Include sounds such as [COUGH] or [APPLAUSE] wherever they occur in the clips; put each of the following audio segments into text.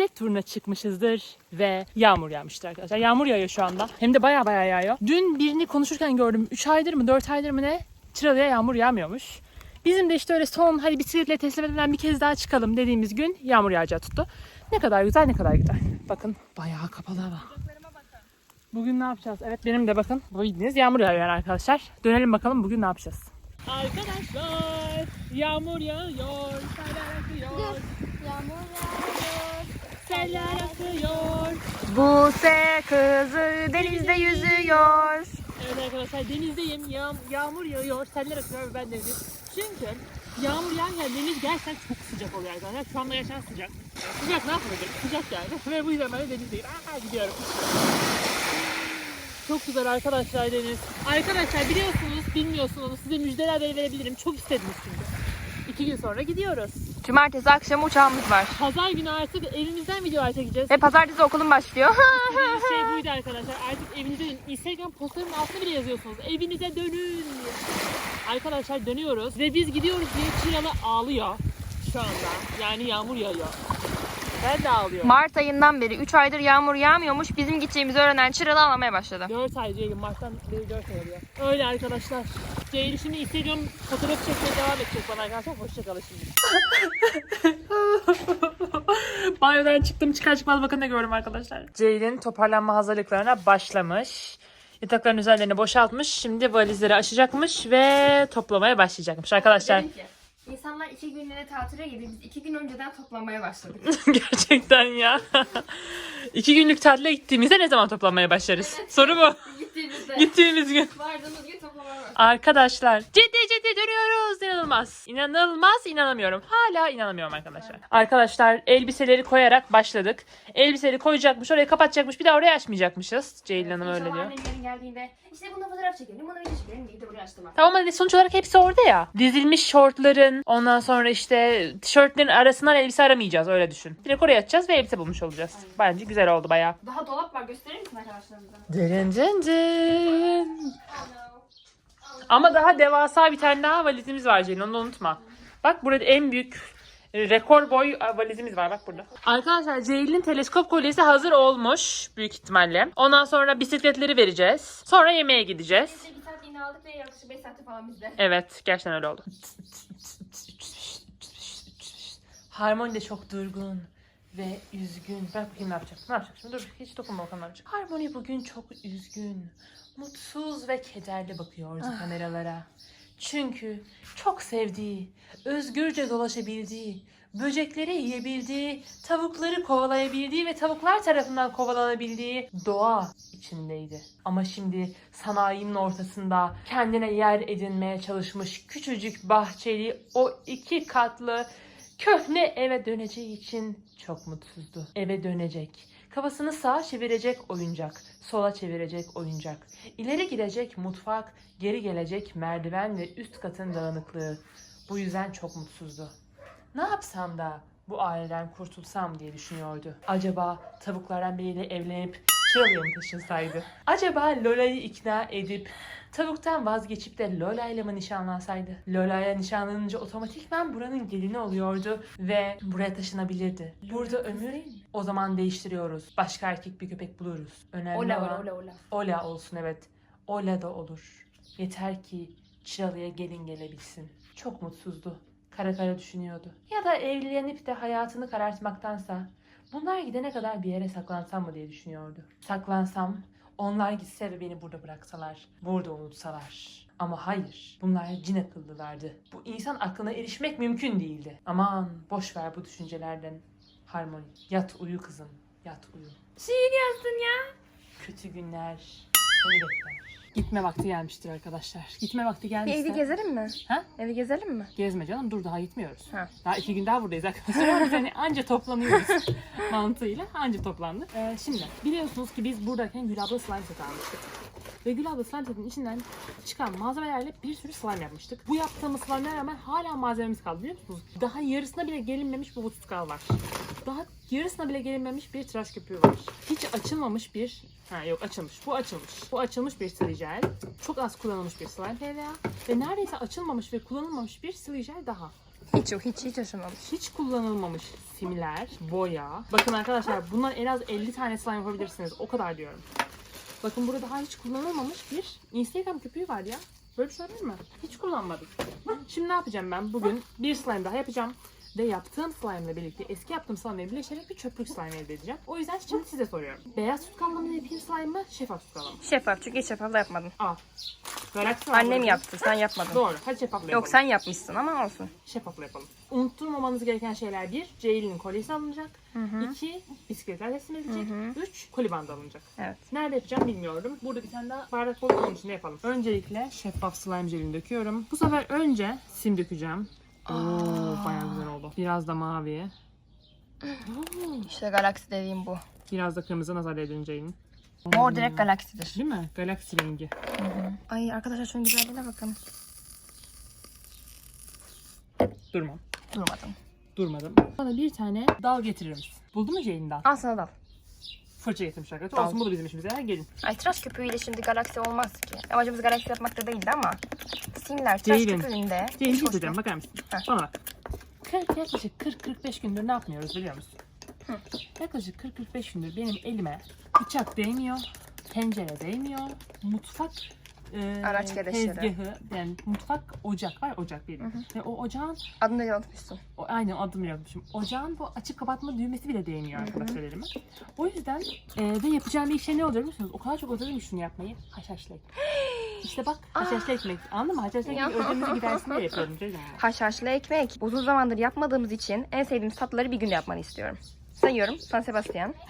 bisiklet turuna çıkmışızdır ve yağmur yağmıştır arkadaşlar. Yağmur yağıyor şu anda. Hem de baya baya yağıyor. Dün birini konuşurken gördüm. 3 aydır mı 4 aydır mı ne? Çıralı'ya yağmur yağmıyormuş. Bizim de işte öyle son hadi bisikletle teslim etmeden bir kez daha çıkalım dediğimiz gün yağmur yağacağı tuttu. Ne kadar güzel ne kadar güzel. Bakın bayağı kapalı hava. Bugün ne yapacağız? Evet benim de bakın. Bu bildiğiniz yağmur yağıyor yani arkadaşlar. Dönelim bakalım bugün ne yapacağız? Arkadaşlar yağmur yağıyor. Yağmur yağıyor. Seller akıyor. Buse kızı denizde yüzüyor. Evet arkadaşlar denizdeyim. Yağ, yağmur yağıyor. Seller akıyor ve ben denizim. Çünkü yağmur yağarken deniz gerçekten çok sıcak oluyor arkadaşlar. Şu anda gerçekten sıcak. Sıcak ne yapılacak? Sıcak yani. ve bu yüzden ben de denizdeyim. Aa, gidiyorum. Çok güzel arkadaşlar deniz. Arkadaşlar biliyorsunuz, bilmiyorsunuz. Size müjdeler verebilirim. Çok istediniz çünkü. İki gün sonra gidiyoruz. Cumartesi akşamı uçağımız var. Pazar günü artık evimizden videolar çekeceğiz. Ve pazartesi okulum başlıyor. Dediğimiz [LAUGHS] şey buydu arkadaşlar. Artık evinize dönün. Instagram postlarının altına bile yazıyorsunuz. Evinize dönün. Arkadaşlar dönüyoruz. Ve biz gidiyoruz diye Çıralı ağlıyor. Şu anda. Yani yağmur yağıyor. Ben de ağlıyorum. Mart ayından beri 3 aydır yağmur yağmıyormuş. Bizim gideceğimizi öğrenen Çıralı ağlamaya başladı. 4 ay Ceylin Mart'tan beri 4 ay oluyor. Öyle arkadaşlar. Ceylin şimdi Instagram fotoğrafı çekmeye devam edecek bana arkadaşlar. Hoşçakalın şimdi. [LAUGHS] Banyodan çıktım çıkar çıkmaz bakın ne gördüm arkadaşlar. Ceylin toparlanma hazırlıklarına başlamış. Yatakların üzerlerini boşaltmış. Şimdi valizleri açacakmış ve toplamaya başlayacakmış arkadaşlar. İnsanlar iki günlüğüne tatile gidiyor. Biz iki gün önceden toplamaya başladık. [LAUGHS] Gerçekten ya. İki günlük tatile gittiğimizde ne zaman toplamaya başlarız? Soru bu. Gittiğimizde. Gittiğimiz gün. Vardığımız gün. Arkadaşlar ciddi ciddi dönüyoruz. İnanılmaz. İnanılmaz inanamıyorum. Hala inanamıyorum arkadaşlar. Arkadaşlar elbiseleri koyarak başladık. Elbiseleri koyacakmış oraya kapatacakmış bir daha oraya açmayacakmışız. Ceylin Hanım öyle diyor. Annem yarın geldiğinde işte bunu fotoğraf çekelim, bunu video çekelim diye de buraya açtım. Tamam hadi sonuç olarak hepsi orada ya. Dizilmiş şortların ondan sonra işte tişörtlerin arasından elbise aramayacağız öyle düşün. Direkt oraya açacağız ve elbise bulmuş olacağız. Bence güzel oldu bayağı. Daha dolap var gösterir misin arkadaşlarımıza? Dın dın dın. Ama daha devasa bir tane daha valizimiz var Ceylin onu unutma. Bak burada en büyük e, rekor boy valizimiz var bak burada. Arkadaşlar Ceylin'in teleskop kolyesi hazır olmuş büyük ihtimalle. Ondan sonra bisikletleri vereceğiz. Sonra yemeğe gideceğiz. Biz de bir saat iğne aldık ve yaklaşık 5 saat falan bizde. Evet gerçekten öyle oldu. Harmoni de çok durgun ve üzgün. Bak bakayım ne yapacak. Ne yapacak şimdi? Dur hiç dokunma bakalım ne yapacak. Harmoni bugün çok üzgün, mutsuz ve kederli bakıyordu kameralara. Çünkü çok sevdiği, özgürce dolaşabildiği, böcekleri yiyebildiği, tavukları kovalayabildiği ve tavuklar tarafından kovalanabildiği doğa içindeydi. Ama şimdi sanayinin ortasında kendine yer edinmeye çalışmış küçücük bahçeli o iki katlı köhne eve döneceği için çok mutsuzdu. Eve dönecek. Kafasını sağa çevirecek oyuncak, sola çevirecek oyuncak. İleri gidecek mutfak, geri gelecek merdiven ve üst katın dağınıklığı. Bu yüzden çok mutsuzdu. Ne yapsam da bu aileden kurtulsam diye düşünüyordu. Acaba tavuklardan biriyle evlenip Çıralı'ya mı taşınsaydı? Acaba Lola'yı ikna edip tavuktan vazgeçip de Lola'yla mı nişanlansaydı? Lola'ya nişanlanınca otomatikman buranın gelini oluyordu ve buraya taşınabilirdi. Burada ömür o zaman değiştiriyoruz. Başka erkek bir köpek buluruz. Önemli Ola olan... ola ola ola. Ola olsun evet. Ola da olur. Yeter ki Çıralı'ya gelin gelebilsin. Çok mutsuzdu. Kara kara düşünüyordu. Ya da evlenip de hayatını karartmaktansa bunlar gidene kadar bir yere saklansam mı diye düşünüyordu. Saklansam, onlar gitse ve beni burada bıraksalar, burada unutsalar. Ama hayır, bunlar cin akıllılardı. Bu insan aklına erişmek mümkün değildi. Aman boş ver bu düşüncelerden. Harmoni, yat uyu kızım, yat uyu. Şiir yazdın ya. Kötü günler seni bekler. Gitme vakti gelmiştir arkadaşlar. Gitme vakti Bir gelmişse... evi gezelim mi? Ha? Evi gezelim mi? Gezme canım dur daha gitmiyoruz. Ha. Daha iki gün daha buradayız arkadaşlar. Biz hani anca toplanıyoruz [LAUGHS] mantığıyla anca toplandık. Ee, şimdi biliyorsunuz ki biz buradayken Gül abla slime set almıştık. Ve Gül abla slime setin içinden çıkan malzemelerle bir sürü slime yapmıştık. Bu yaptığımız slime'lara rağmen hala malzememiz kaldı biliyor musunuz? Daha yarısına bile gelinmemiş bu tutkal var. Daha yarısına bile gelinmemiş bir tıraş köpüğü var. Hiç açılmamış bir Ha yok açılmış. Bu açılmış. Bu açılmış bir sıvı jel. Çok az kullanılmış bir slime PVA. Ve neredeyse açılmamış ve kullanılmamış bir sıvı jel daha. Hiç yok hiç hiç yaşamamış. Hiç kullanılmamış simler, boya. Bakın arkadaşlar bundan en az 50 tane slime yapabilirsiniz. O kadar diyorum. Bakın burada daha hiç kullanılmamış bir Instagram köpüğü var ya. Böyle bir şey mi? Hiç kullanmadım. Şimdi ne yapacağım ben? Bugün bir slime daha yapacağım. Ve yaptığım slime ile birlikte eski yaptığım slime ile birleşerek bir çöplük slime elde edeceğim. O yüzden şimdi size soruyorum. Beyaz tutkalla mı yapayım slime mı? Şeffaf tutkalla mı? Şeffaf çünkü hiç şeffafla yapmadın. Al. Galaksi Annem yaptı sen yapmadın. Doğru. Hadi şeffafla yapalım. Yok sen yapmışsın ama olsun. şeffafla yapalım. Unutturmamanız gereken şeyler bir, Ceylin'in kolyesi alınacak. iki, bisikletler teslim edilecek. Üç, koli bandı alınacak. Evet. Nerede yapacağım bilmiyorum. Burada bir tane daha bardak bulup onun içinde yapalım. Öncelikle şeffaf slime jelini döküyorum. Bu sefer önce sim dökeceğim. Oo, bayağı güzel oldu. Biraz da mavi. İşte galaksi dediğim bu. Biraz da kırmızı nazar edin Ceylin. Mor direkt galaksidir. Değil mi? Galaksi rengi. Ay arkadaşlar şunun güzelliğine bakın. Durma. Durmadım. Durmadım. Bana bir tane dal getirir misin? Buldun mu Ceylin dal? Al sana dal. Fırça getirmiş arkadaşlar. Olsun bu da bizim işimize. Gelin. Ay tıraş köpüğüyle şimdi galaksi olmaz ki. Amacımız galaksi yapmak da değildi ama. Simler tıraş Değilim. köpüğünde. Ceylin hiç değil. Bakar mısın? Heh. Bana bak. 40 yaklaşık 40-45 gündür ne yapmıyoruz biliyor musun? Yaklaşık 40-45 gündür benim elime bıçak değmiyor, tencere değmiyor, mutfak e, Araç gereçleri. tezgahı yani mutfak ocak var ocak benim. Ve o ocağın Adını da unutmuşsun. o, aynen adını yazmışım. Ocağın bu açıp kapatma düğmesi bile değmiyor arkadaşlar elime. O yüzden e, ve yapacağım bir şey ne oluyor biliyor musunuz? O kadar çok özledim ki şunu yapmayı. Haşhaşlı ekmek. [GASPS] İşte bak haşhaşlı ekmek. Anladın mı? Haşhaşlı ekmek Ya. özlemimizi gidersin diye [LAUGHS] yapıyorum. Mi? Haşhaşlı ekmek. Uzun zamandır yapmadığımız için en sevdiğimiz tatlıları bir günde yapmanı istiyorum. Sayıyorum. San Sebastian. [GASPS]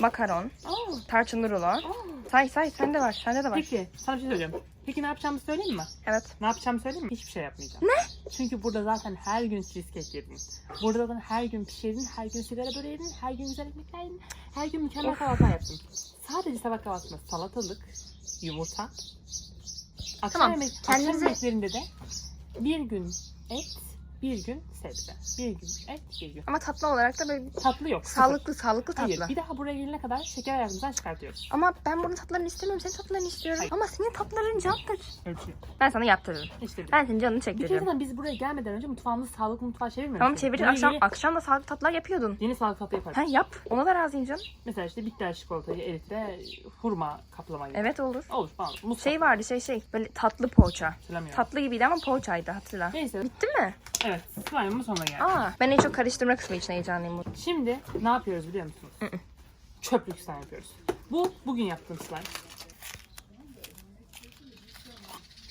Makaron. Aa. Tarçınlı rulo. Say say sende var. Sende de var. Peki sana bir şey söyleyeceğim. Peki ne yapacağımı söyleyeyim mi? Evet. Ne yapacağımı söyleyeyim mi? Hiçbir şey yapmayacağım. Ne? Çünkü burada zaten her gün cheesecake yedin. Burada zaten her gün pişirdin, her gün sigara böreği yedin, her gün güzel ekmekler yedin, her gün mükemmel kahvaltılar yaptın. Sadece sabah kahvaltısında salatalık, yumurta. Akşam, Tamam, yemek, kendinize- akşam yemeklerinde de bir gün et, bir gün sebze. Bir gün et, bir gün. Ama tatlı olarak da böyle Tatlı yok. sıfır. sağlıklı sağlıklı tatlı. Hayır, bir daha buraya gelene kadar şeker hayatımızdan çıkartıyoruz. Ama ben bunun tatlarını istemiyorum. Senin tatlarını istiyorum. Hayır. Ama senin tatların candır. Öyle şey. Ben sana yaptırırım. İşte bir- Ben senin canını Bir kere çektiririm. biz buraya gelmeden önce mutfağımızı sağlıklı mutfağa çevirmemiştik. Tamam. Buraya Akşam, yeni, akşam da sağlıklı tatlılar yapıyordun. yeni sağlıklı tatlı yaparız. Ha yap. Ona da razıyım canım. Mesela işte bitter çikolatayı erip de hurma kaplamayı. Evet olur. Olur falan. Mutfak. Şey vardı şey şey. Böyle tatlı poğaça. Hatırlamıyorum. Tatlı gibiydi ama poğaçaydı hatırla. Neyse. Bitti mi? Evet. Slime'ımın sonuna geldik. Aa, ben en çok karıştırma kısmı için heyecanlıyım. Şimdi ne yapıyoruz biliyor musunuz? Çöplük slime yapıyoruz. Bu bugün yaptığım slime.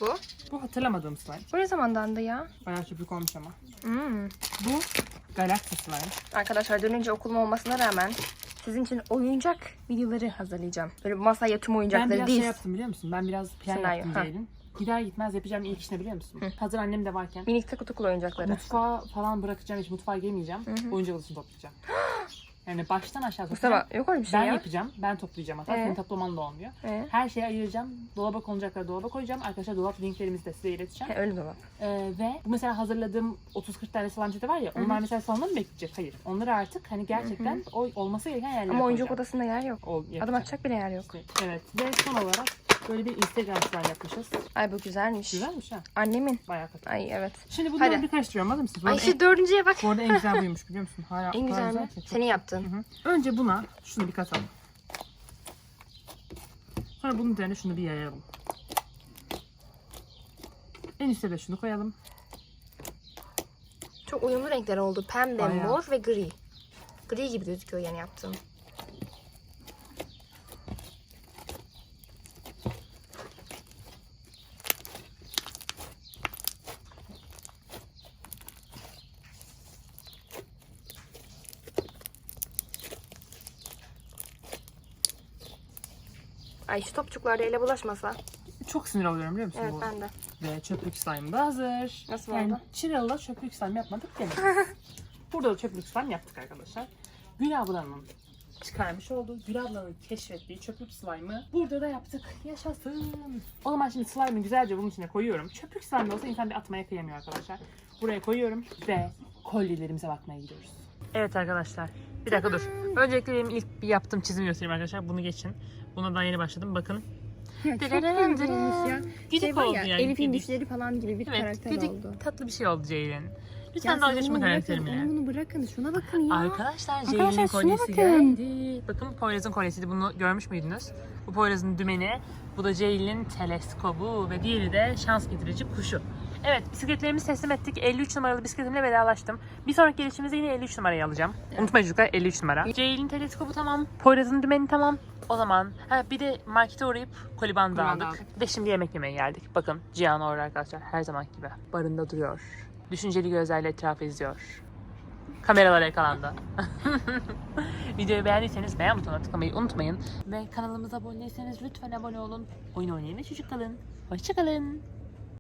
Bu? Bu hatırlamadığım slime. Bu ne zamandandı ya? Bayağı çöplük olmuş ama. Hmm. Bu Galaxy slime. Arkadaşlar dönünce okulum olmasına rağmen sizin için oyuncak videoları hazırlayacağım. Böyle masaya tüm Ben oyuncakları biraz değil. şey yaptım biliyor musun? Ben biraz plan Senaryo, yaptım ha. Ceylin. Gider gitmez yapacağım ilk iş ne biliyor musun? Hazır annem de varken. Minik takı tukul oyuncakları. Mutfağa falan bırakacağım hiç mutfağa girmeyeceğim. Oyuncak odasını toplayacağım. [GASPS] Yani baştan aşağı toplayacağım. Mustafa yok öyle bir şey Ben ya. yapacağım, ben toplayacağım hatta Ee? senin toplaman da olmuyor. Ee? Her şeyi ayıracağım, dolaba konacakları dolaba koyacağım. Arkadaşlar dolap linklerimizi de size ileteceğim. He, öyle dolap. Ee, ve mesela hazırladığım 30-40 tane salam çete var ya, onlar mesela salonda mı bekleyecek? Hayır. Onları artık hani gerçekten o olması gereken yerlere Ama oyuncak koyacağım. odasında yer yok. O. Adım atacak bile yer yok. Evet. Ve son olarak böyle bir Instagram slime yapmışız. Ay bu güzelmiş. Güzelmiş ha. Annemin. Bayağı kötü. Ay evet. Şimdi bunları Hadi. bir karıştırıyorum. Hazır mısınız? Bu Ay arada, işte dördüncüye bak. en, bu arada en güzel [LAUGHS] buymuş biliyor musun? Hala, En güzel mi? Çok- Senin yaptın. Hı hı. Önce buna şunu bir katalım. Sonra bunun üzerine şunu bir yayalım. En üstte de şunu koyalım. Çok uyumlu renkler oldu. Pembe, Bayağı. mor ve gri. Gri gibi gözüküyor yani yaptığım. Ay şu topçuklar da ele bulaşmasa. Çok sinir oluyorum biliyor musun? Evet bu? ben de. Ve çöplük slime da hazır. Nasıl yani oldu? Çıralı'da çöplük slime yapmadık demeyiz. [LAUGHS] Burada da çöplük slime yaptık arkadaşlar. Gül ablanın çıkarmış olduğu, Gül ablanın keşfettiği çöplük slime'ı burada da yaptık. Yaşasın. O zaman şimdi slime'ı güzelce bunun içine koyuyorum. Çöplük slime de olsa insan bir atmaya kıyamıyor arkadaşlar. Buraya koyuyorum ve kolyelerimize bakmaya gidiyoruz. Evet arkadaşlar. Bir dakika dur. Öncelikle benim ilk bir yaptığım çizimi göstereyim arkadaşlar. Bunu geçin. Buna daha yeni başladım. Bakın. Gıcık Şey var oldu ya, yani. Elif'in dişleri falan gibi bir Evet, karakter gıcık, oldu. tatlı bir şey oldu Ceylin. Lütfen dalga geçme karakterimle. Onu bunu bırakın. Şuna bakın ya. Arkadaşlar Ceylin'in şuna kolyesi bakın. geldi. Bakın Poyraz'ın kolyesiydi. Bunu görmüş müydünüz? Bu Poyraz'ın dümeni. Bu da Ceylin'in teleskobu ve diğeri de şans getirici kuşu. Evet bisikletlerimizi teslim ettik. 53 numaralı bisikletimle vedalaştım. Bir sonraki gelişimizde yine 53 numarayı alacağım. Unutmayın çocuklar 53 numara. Ceylin teleskobu tamam. Poyraz'ın dümeni tamam. O zaman ha, bir de markete uğrayıp kolibandı Kolibandı aldık. aldık. Ve şimdi yemek yemeye geldik. Bakın Cihan orada arkadaşlar her zaman gibi. Barında duruyor. Düşünceli gözlerle etrafı izliyor. Kameralara yakalandı. [LAUGHS] Videoyu beğendiyseniz beğen butonuna tıklamayı unutmayın. Ve kanalımıza abone değilseniz lütfen abone olun. Oyun oynayın ve çocuk kalın. Hoşçakalın.